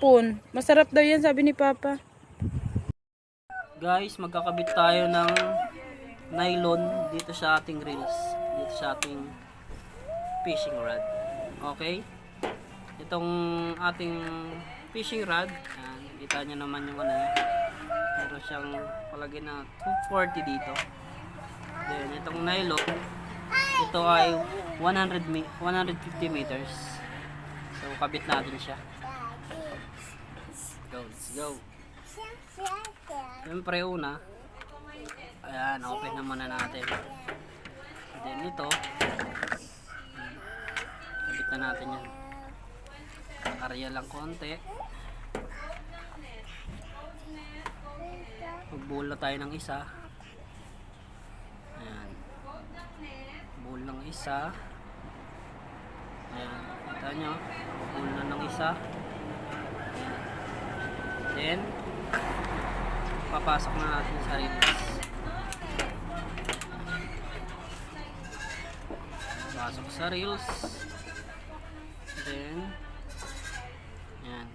hapon. Masarap daw yan, sabi ni Papa. Guys, magkakabit tayo ng nylon dito sa ating reels. Dito sa ating fishing rod. Okay? Itong ating fishing rod, yan, kita nyo naman yung ano yan. Meron siyang palagay na 240 dito. Then, itong nylon, ito ay 100 mi 150 meters. So, kabit natin siya. Let's go. Siyempre una, ayan, open na muna natin. Then ito, kabit na natin yan. Area lang konti. Magbuhol na tayo ng isa. Ayan. Buhol ng isa. Ayan, kita nyo. Buhol na ng isa. Then, papasok na natin sa reels. Pasok sa reels. Then, yan.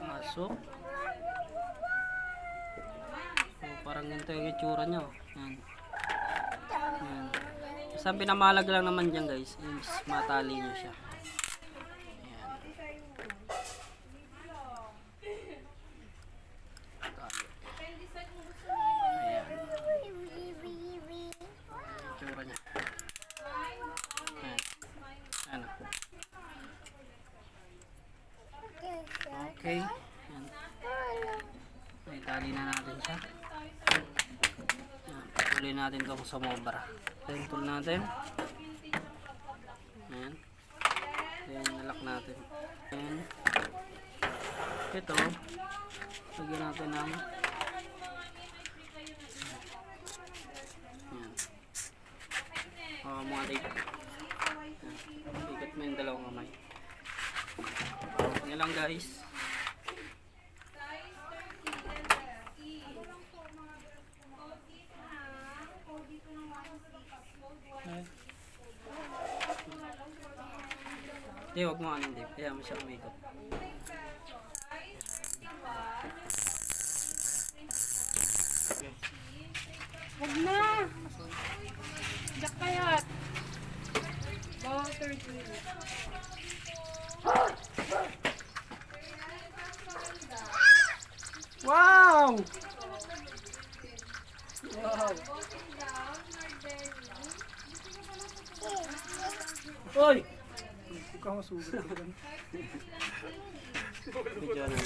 Pasok. So, parang itsura nyo. Yan. Yan. Basta ang pinamalag lang naman dyan guys is matali nyo siya. Yan. Ayan. Itsura niya. Ayan. Ano? Okay. Yan. May tali na natin siya. Tuloy natin itong sumobra. Pull natin. Ayan. Then, nalak natin. Ayan. Ito. Lagyan natin ng Ayan. Oh, mga tape. Ayan. Ikot mo yung dalawang kamay. Yan lang guys. Ay. Hindi, huwag mo ano hindi. Kaya mo siya umikot. Huwag na! Jack kayat! Water Wow! Wow! Hoy! Ka masugat ko lang. Video na.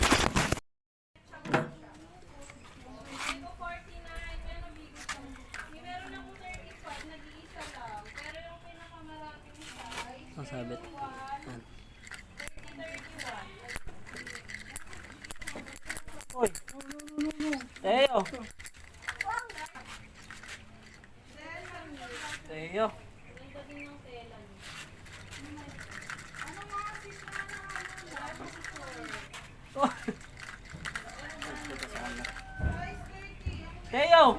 Masabit. Yan. Hoy! Teo! Teo!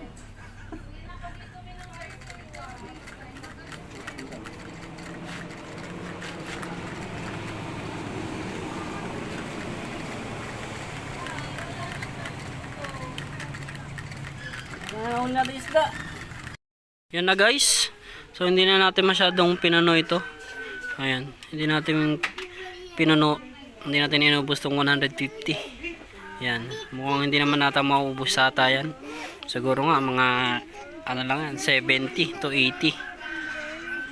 Nahuli natin isda. Yan na guys. So hindi na natin masyadong pinano ito. Ayan. Hindi natin pinano. Hindi natin inubos tong 150. Yan. Mukhang hindi naman nata maubos ata yan. Siguro nga mga ano lang yan. 70 to 80.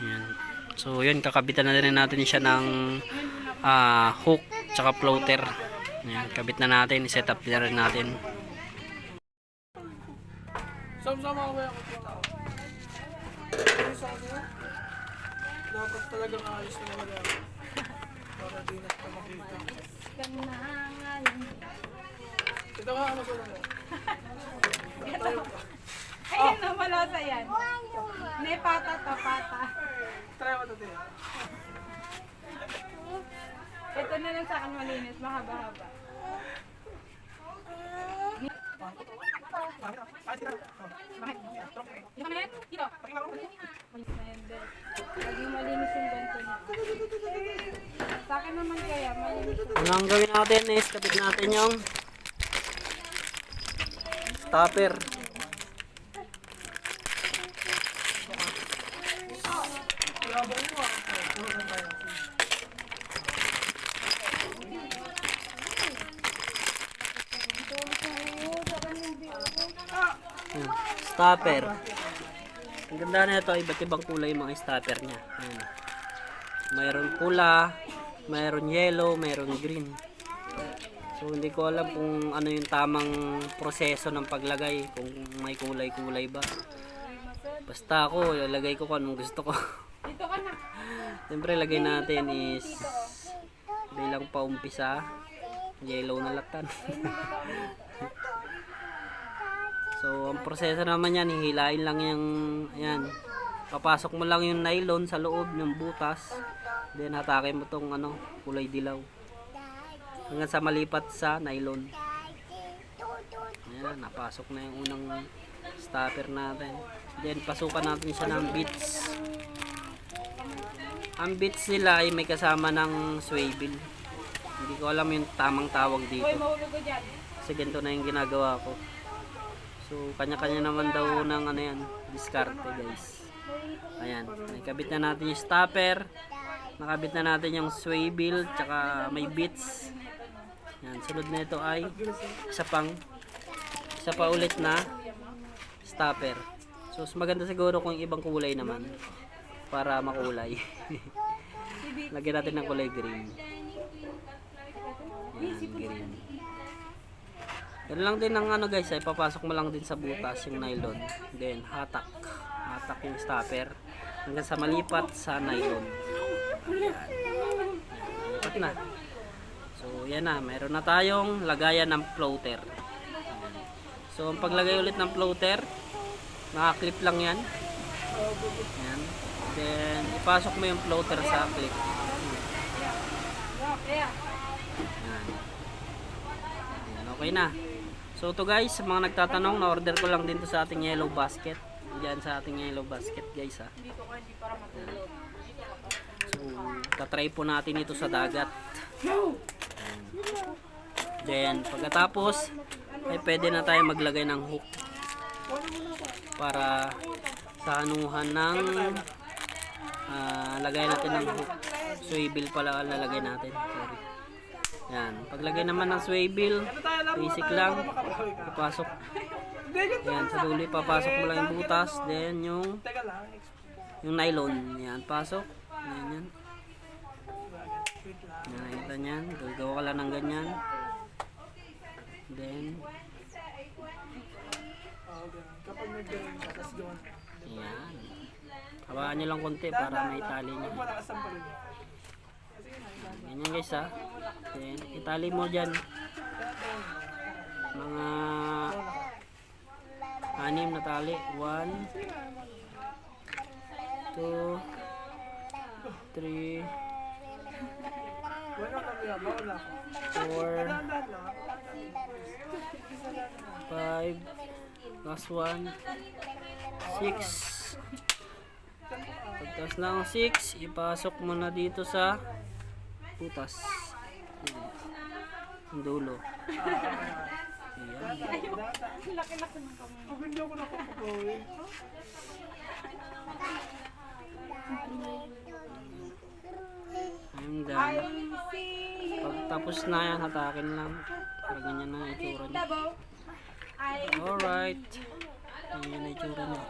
Yan. So yun. Kakabitan na rin natin siya ng ah, hook tsaka floater. Yan. Kabit na natin. Set up na rin natin. Yung ako? Sa kanila? Dapat talagang ayos na wala. Para di na ito makita. Ito ka, ano pa. Ayan na, malasa yan. Ne, pata. Try mo ito ito na lang sa akin malinis, mahaba-haba. Dito. Laging malinis yung ganito niya. Sa akin naman kaya, malinis Ano ang gawin natin is kapit natin yung stopper. Hmm, Stopper. Ang ganda na ito, iba't ibang kulay yung mga stopper niya. Ayan. Mayroon pula, mayroon yellow, mayroon green. So hindi ko alam kung ano yung tamang proseso ng paglagay, kung may kulay-kulay ba. Basta ako, ilalagay ko kung anong gusto ko. Dito ka na. Siyempre lagay natin is bilang paumpisa, yellow na latan. so ang proseso naman yan, hihilain lang yung, ayan, papasok mo lang yung nylon sa loob ng butas, then hatakin mo tong ano, kulay dilaw. Hanggang sa malipat sa nylon. Ayan, napasok na yung unang stopper natin. Then pasukan natin siya ng bits. Ang bits nila ay may kasama ng swivel. Hindi ko alam yung tamang tawag dito. Kasi ganito na yung ginagawa ko. So, kanya-kanya naman daw ng ano yan, diskarte guys. Ayan, nakabit na natin yung stopper. Nakabit na natin yung swivel, tsaka may bits. Yan, sunod na ito ay isa pang isa pa ulit na stopper. So, maganda siguro kung ibang kulay naman para makulay. Lagyan natin ng kulay green. Yan, green. Yan lang din ang ano guys, ay papasok mo lang din sa butas yung nylon. Then hatak. Hatak yung stopper hanggang sa malipat sa nylon. Yan. Lipat na. So yan na, meron na tayong lagayan ng floater. So ang paglagay ulit ng floater, naka-clip lang yan. Yan. Then ipasok mo yung floater sa clip. Kaya, Yan. Yan, okay na. So to guys, sa mga nagtatanong, na-order ko lang din to sa ating yellow basket. Diyan sa ating yellow basket guys ha. dito ka, hindi para matulog. Tatry po natin ito sa dagat. Then, pagkatapos, ay pwede na tayo maglagay ng hook para sa anuhan ng ah, lagay natin ng hook. Swivel pala lalagay natin. Sorry. Yan. Paglagay naman ng swivel, basic lang. Papasok. Yan, sa dulo papasok mo lang yung butas. Then, yung yung nylon. Yan, pasok. Yan, yan. Nakita niyan. Gagawa ka lang ng ganyan. Then. Kapag nag-ganun ka, tapos gawa na. yan. Hawakan nyo lang konti para may tali niya. Ganyan guys ha. Then, itali mo dyan. Mga anim na tali. One, two, three, Wala ka kaya, bawal ako. four, Dahan-dahan lang. five, last one, six. Pagtas ng 6, ipasok mo na dito sa putas. Ayan. Ang dulo. Ayan. Laki-laki ng kamay. Pag hindi ako nakapagawi. I'm I done. see you. Pag tapos na yan, hatakin lang. Pag ganyan na ang itsura niya. Alright. Ganyan na itsura niya.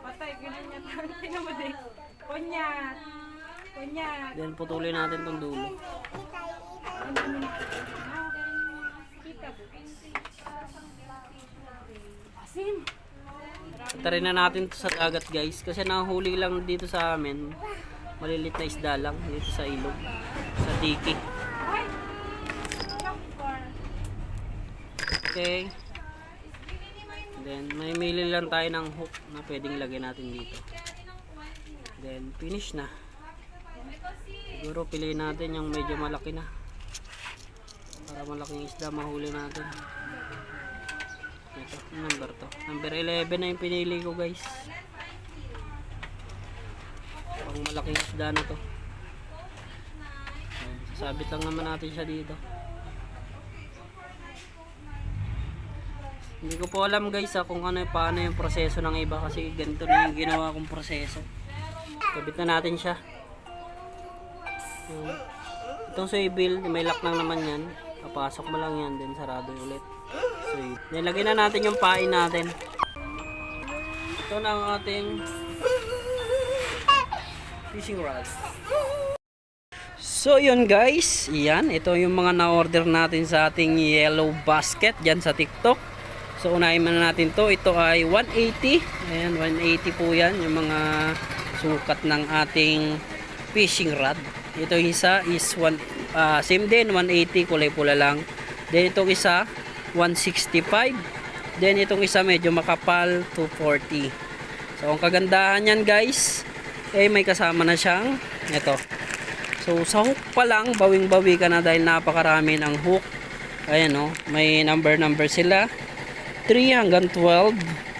Patay, ganun niya. Din. Kunyat. Kunyat. Then putulin natin tong dulo. Asim. Tatarin na natin to sa dagat guys. Kasi nahuli lang dito sa amin. Malilit na isda lang dito sa ilog. Sa! Chopper. Okay. Then, may mili lang tayo ng hook na pwedeng lagyan natin dito. Then, finish na. Siguro piliin natin yung medyo malaki na. Para malaking isda mahuli natin. Ito, number to. Number 11 na yung pinili ko guys. Pang malaking isda na to. Sasabit lang naman natin siya dito. Hindi ko po alam guys ha, kung ano paano yung proseso ng iba kasi ganito na yung ginawa kong proseso. Kabit na natin siya. Yun. Itong swivel, may lock lang naman yan. Papasok mo lang yan, then sarado ulit. So, nilagay na natin yung pain natin. Ito na ang ating fishing rod. So yun guys, yan, ito yung mga na-order natin sa ating yellow basket dyan sa TikTok. So unahin muna natin to, ito ay 180. Ayan, 180 po yan, yung mga sukat ng ating fishing rod. Ito yung isa is one, ah, same din, 180, kulay pula lang. Then itong isa, 165. Then itong isa medyo makapal, 240. So ang kagandahan yan guys, eh may kasama na siyang ito. So sa hook pa lang, bawing-bawi ka na dahil napakarami ng hook. Ayan oh, may number number sila. 3 hanggang 12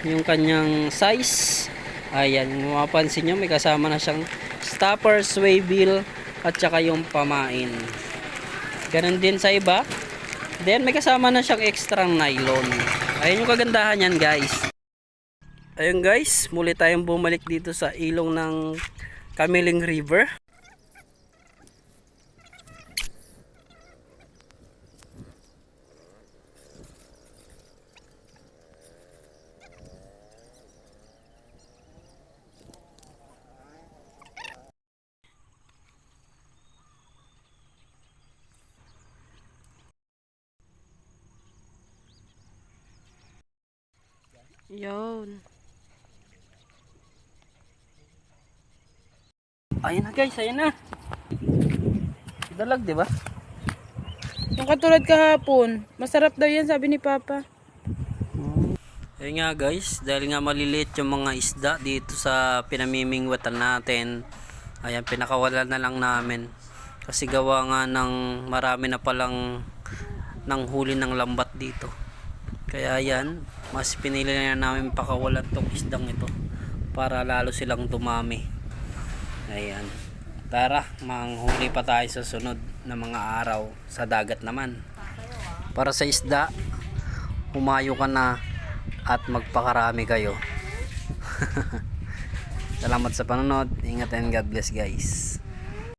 yung kanyang size. Ayan, mapapansin nyo, may kasama na siyang stopper, sway wheel, at saka yung pamain. Ganon din sa iba. Then may kasama na siyang extra nylon. Ayan yung kagandahan yan guys. Ayun guys, muli tayong bumalik dito sa ilong ng Kamiling River. Yun. Ayun na guys, ayun na. Dalag, di ba? Yung katulad kahapon, masarap daw yan sabi ni Papa. Ayun nga guys, dahil nga maliliit yung mga isda dito sa pinamimingwatan natin. Ayan, pinakawalan na lang namin. Kasi gawa nga ng marami na palang nang huli ng lambat dito. Kaya yan, mas pinili na namin pakawalan tong isdang ito para lalo silang dumami. Ayan. Tara, manghuli pa tayo sa sunod na mga araw sa dagat naman. Para sa isda, humayo ka na at magpakarami kayo. Salamat sa panonood. Ingat and God bless guys.